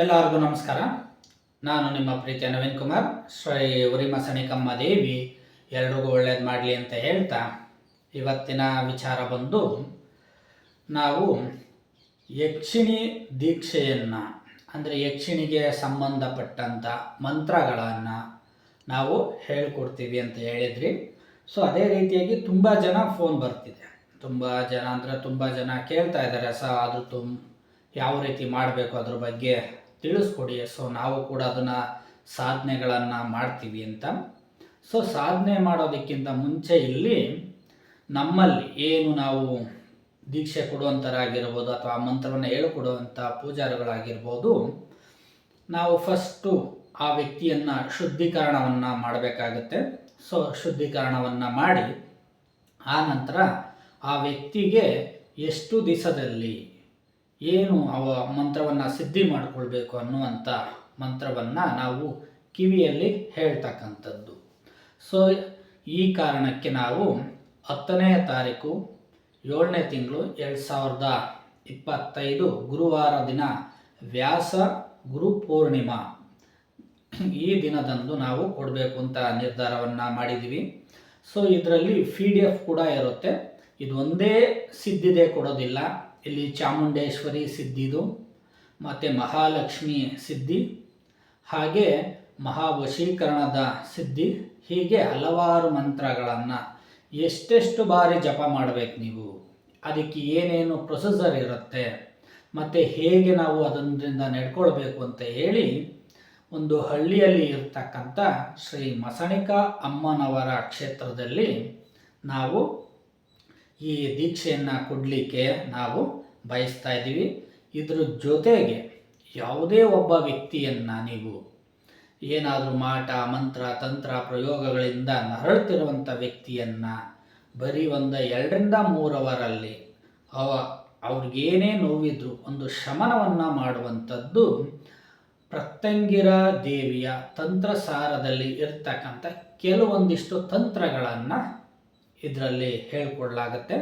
ಎಲ್ಲರಿಗೂ ನಮಸ್ಕಾರ. ನಾನು ನಿಮ್ಮ ಪ್ರೀತಿಯ ನವೀನ್ ಕುಮಾರ್. ಶ್ರೀ ಉರಿಮ ಸಣಿಕಮ್ಮ ದೇವಿ, ಎಲ್ರಿಗೂ ಒಳ್ಳೇದು ಮಾಡಲಿ ಅಂತ ಹೇಳ್ತಾ ಇವತ್ತಿನ ವಿಚಾರ ಬಂದು, ನಾವು ಯಕ್ಷಿಣಿ ದೀಕ್ಷೆಯನ್ನು, ಅಂದರೆ ಯಕ್ಷಿಣಿಗೆ ಸಂಬಂಧಪಟ್ಟಂಥ ಮಂತ್ರಗಳನ್ನು ನಾವು ಹೇಳ್ಕೊಡ್ತೀವಿ ಅಂತ ಹೇಳಿದ್ರಿ. ಸೊ ಅದೇ ರೀತಿಯಾಗಿ ತುಂಬ ಜನ ಫೋನ್ ಬರ್ತಿದೆ. ತುಂಬ ಜನ ಅಂದರೆ ತುಂಬ ಜನ ಕೇಳ್ತಾ ಇದ್ದಾರೆ ಸ ಅದು ತುಂಬ ಯಾವ ರೀತಿ ಮಾಡಬೇಕು ಅದ್ರ ಬಗ್ಗೆ ತಿಳಿಸ್ಕೊಡಿ. ಸೊ ನಾವು ಕೂಡ ಅದನ್ನು ಸಾಧನೆಗಳನ್ನು ಮಾಡ್ತೀವಿ ಅಂತ. ಸೊ ಸಾಧನೆ ಮಾಡೋದಕ್ಕಿಂತ ಮುಂಚೆ ಇಲ್ಲಿ ನಮ್ಮಲ್ಲಿ ಏನು ನಾವು ದೀಕ್ಷೆ ಕೊಡುವಂಥರಾಗಿರ್ಬೋದು ಅಥವಾ ಮಂತ್ರವನ್ನು ಹೇಳಿಕೊಡುವಂಥ ಪೂಜಾರಿಗಳಾಗಿರ್ಬೋದು, ನಾವು ಫಸ್ಟು ಆ ವ್ಯಕ್ತಿಯನ್ನು ಶುದ್ಧೀಕರಣವನ್ನು ಮಾಡಬೇಕಾಗತ್ತೆ. ಸೊ ಶುದ್ಧೀಕರಣವನ್ನು ಮಾಡಿ, ಆ ನಂತರ ಆ ವ್ಯಕ್ತಿಗೆ ಎಷ್ಟು ದಿವಸದಲ್ಲಿ ಏನು ಅವ ಮಂತ್ರವನ್ನು ಸಿದ್ಧಿ ಮಾಡಿಕೊಳ್ಬೇಕು ಅನ್ನುವಂಥ ಮಂತ್ರವನ್ನು ನಾವು ಕಿವಿಯಲ್ಲಿ ಹೇಳ್ತಕ್ಕಂಥದ್ದು. ಸೊ ಈ ಕಾರಣಕ್ಕೆ ನಾವು ಹತ್ತನೇ ತಾರೀಕು ಏಳನೇ ತಿಂಗಳು ಎರಡು ಸಾವಿರದ ಇಪ್ಪತ್ತೈದು ಗುರುವಾರ ದಿನ ವ್ಯಾಸ ಗುರು ಪೂರ್ಣಿಮಾ. ಈ ದಿನದಂದು ನಾವು ಕೊಡಬೇಕು ಅಂತ ನಿರ್ಧಾರವನ್ನು ಮಾಡಿದ್ದೀವಿ ಸೊ ಇದರಲ್ಲಿ ಪಿ ಡಿ ಎಫ್ ಕೂಡ ಇರುತ್ತೆ. ಇದು ಒಂದೇ ಸಿದ್ಧಿದೆ ಕೊಡೋದಿಲ್ಲ. ಇಲ್ಲಿ ಚಾಮುಂಡೇಶ್ವರಿ ಸಿದ್ಧಿದು, ಮತ್ತು ಮಹಾಲಕ್ಷ್ಮಿ ಸಿದ್ಧಿ, ಹಾಗೆ ಮಹಾವಶೀಕರಣದ ಸಿದ್ಧಿ, ಹೀಗೆ ಹಲವಾರು ಮಂತ್ರಗಳನ್ನು ಎಷ್ಟೆಷ್ಟು ಬಾರಿ ಜಪ ಮಾಡಬೇಕು ನೀವು? ಅದಕ್ಕೆ ಏನೇನು ಪ್ರೊಸೆಸರ್ ಇರುತ್ತೆ? ಮತ್ತು ಹೇಗೆ ನಾವು ಅದರಿಂದ ನಡ್ಕೊಳ್ಬೇಕು ಅಂತ ಹೇಳಿ ಒಂದು ಹಳ್ಳಿಯಲ್ಲಿ ಇರ್ತಕ್ಕಂಥ ಶ್ರೀ ಮಸಣಿಕಾ ಅಮ್ಮನವರ ಕ್ಷೇತ್ರದಲ್ಲಿ ನಾವು ಈ ದೀಕ್ಷೆಯನ್ನು ಕೊಡಲಿಕ್ಕೆ ನಾವು ಬಯಸ್ತಾ ಇದ್ದೀವಿ. ಇದ್ರ ಜೊತೆಗೆ ಯಾವುದೇ ಒಬ್ಬ ವ್ಯಕ್ತಿಯನ್ನು ನೀವು ಏನಾದರೂ ಮಾಟ, ಮಂತ್ರ, ತಂತ್ರ ಪ್ರಯೋಗಗಳಿಂದ ನರಳುತ್ತಿರುವಂಥ ವ್ಯಕ್ತಿಯನ್ನು ಬರೀ ಒಂದು ಎರಡರಿಂದ ಮೂರವರಲ್ಲಿ ಅವ ಅವ್ರಿಗೇನೇ ನೋವಿದ್ರು ಒಂದು ಶಮನವನ್ನು ಮಾಡುವಂಥದ್ದು ಪ್ರತ್ಯಂಗಿರ ದೇವಿಯ ತಂತ್ರಸಾರದಲ್ಲಿ ಇರ್ತಕ್ಕಂಥ ಕೆಲವೊಂದಿಷ್ಟು ತಂತ್ರಗಳನ್ನು ಇದರಲ್ಲಿ ಹೇಳ್ಕೊಡ್ಲಾಗತ್ತೆ.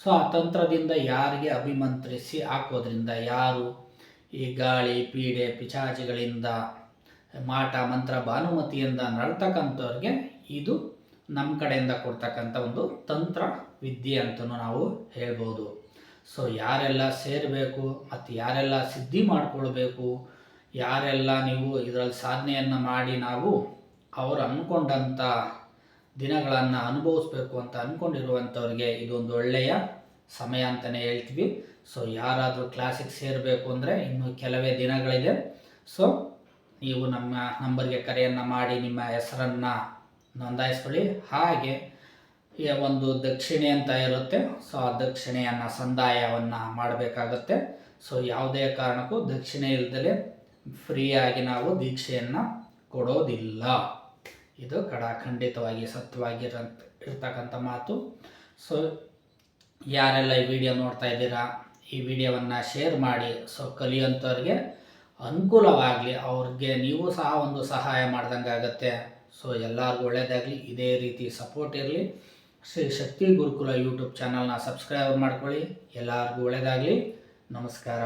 ಸೊ ಆ ತಂತ್ರದಿಂದ ಯಾರಿಗೆ ಅಭಿಮಂತ್ರಿಸಿ ಹಾಕೋದ್ರಿಂದ ಯಾರು ಈ ಗಾಳಿ, ಪೀಡೆ, ಪಿಚಾಚಿಗಳಿಂದ, ಮಾಟ, ಮಂತ್ರ, ಭಾನುಮತಿಯಿಂದ ನಡ್ತಕ್ಕಂಥವ್ರಿಗೆ ಇದು ನಮ್ಮ ಕಡೆಯಿಂದ ಕೊಡ್ತಕ್ಕಂಥ ಒಂದು ತಂತ್ರ, ವಿದ್ಯೆ ಅಂತಲೂ ನಾವು ಹೇಳ್ಬೋದು. ಸೊ ಯಾರೆಲ್ಲ ಸೇರಬೇಕು ಮತ್ತು ಯಾರೆಲ್ಲ ಸಿದ್ಧಿ ಮಾಡಿಕೊಳ್ಬೇಕು, ಯಾರೆಲ್ಲ ನೀವು ಇದರಲ್ಲಿ ಸಾಧನೆಯನ್ನು ಮಾಡಿ ನಾವು ಅವರು ಅಂದ್ಕೊಂಡಂಥ ದಿನಗಳನ್ನು ಅನುಭವಿಸ್ಬೇಕು ಅಂತ ಅಂದ್ಕೊಂಡಿರುವಂಥವ್ರಿಗೆ ಇದೊಂದು ಒಳ್ಳೆಯ ಸಮಯ ಅಂತಲೇ ಹೇಳ್ತೀವಿ. ಸೊ ಯಾರಾದರೂ ಕ್ಲಾಸಿಗೆ ಸೇರಬೇಕು ಅಂದರೆ ಇನ್ನು ಕೆಲವೇ ದಿನಗಳಿದೆ. ಸೊ ನೀವು ನಮ್ಮ ನಂಬರ್ಗೆ ಕರೆಯನ್ನು ಮಾಡಿ, ನಿಮ್ಮ ಹೆಸರನ್ನು ನೋಂದಾಯಿಸ್ಕೊಳ್ಳಿ. ಹಾಗೆ ಒಂದು ದಕ್ಷಿಣೆ ಅಂತ ಇರುತ್ತೆ. ಸೊ ಆ ದಕ್ಷಿಣೆಯನ್ನು ಸಂದಾಯವನ್ನು ಮಾಡಬೇಕಾಗತ್ತೆ. ಸೊ ಯಾವುದೇ ಕಾರಣಕ್ಕೂ ದಕ್ಷಿಣೆ ಇಲ್ಲದಲೇ ಫ್ರೀಯಾಗಿ ನಾವು ದೀಕ್ಷೆಯನ್ನು ಕೊಡೋದಿಲ್ಲ. ಇದು ಖಡಾಖಂಡಿತವಾಗಿ ಸತ್ಯವಾಗಿ ಇರ್ತಕ್ಕಂಥ ಮಾತು. ಸೊ ಯಾರೆಲ್ಲ ಈ ವಿಡಿಯೋ ನೋಡ್ತಾ ಇದ್ದೀರಾ, ಈ ವಿಡಿಯೋವನ್ನು ಶೇರ್ ಮಾಡಿ ಸೊ ಕಲಿಯೋಂಥವ್ರಿಗೆ ಅನುಕೂಲವಾಗಲಿ, ಅವ್ರಿಗೆ ನೀವು ಸಹ ಒಂದು ಸಹಾಯ ಮಾಡ್ದಂಗೆ ಆಗುತ್ತೆ. ಸೊ ಎಲ್ಲರಿಗೂ ಒಳ್ಳೆಯದಾಗಲಿ ಇದೇ ರೀತಿ ಸಪೋರ್ಟ್ ಇರಲಿ. ಶ್ರೀ ಶಕ್ತಿ ಗುರುಕುಲ ಯೂಟ್ಯೂಬ್ ಚಾನಲ್ನ ಸಬ್ಸ್ಕ್ರೈಬ್ ಮಾಡ್ಕೊಳ್ಳಿ. ಎಲ್ಲರಿಗೂ ಒಳ್ಳೆಯದಾಗಲಿ ನಮಸ್ಕಾರ.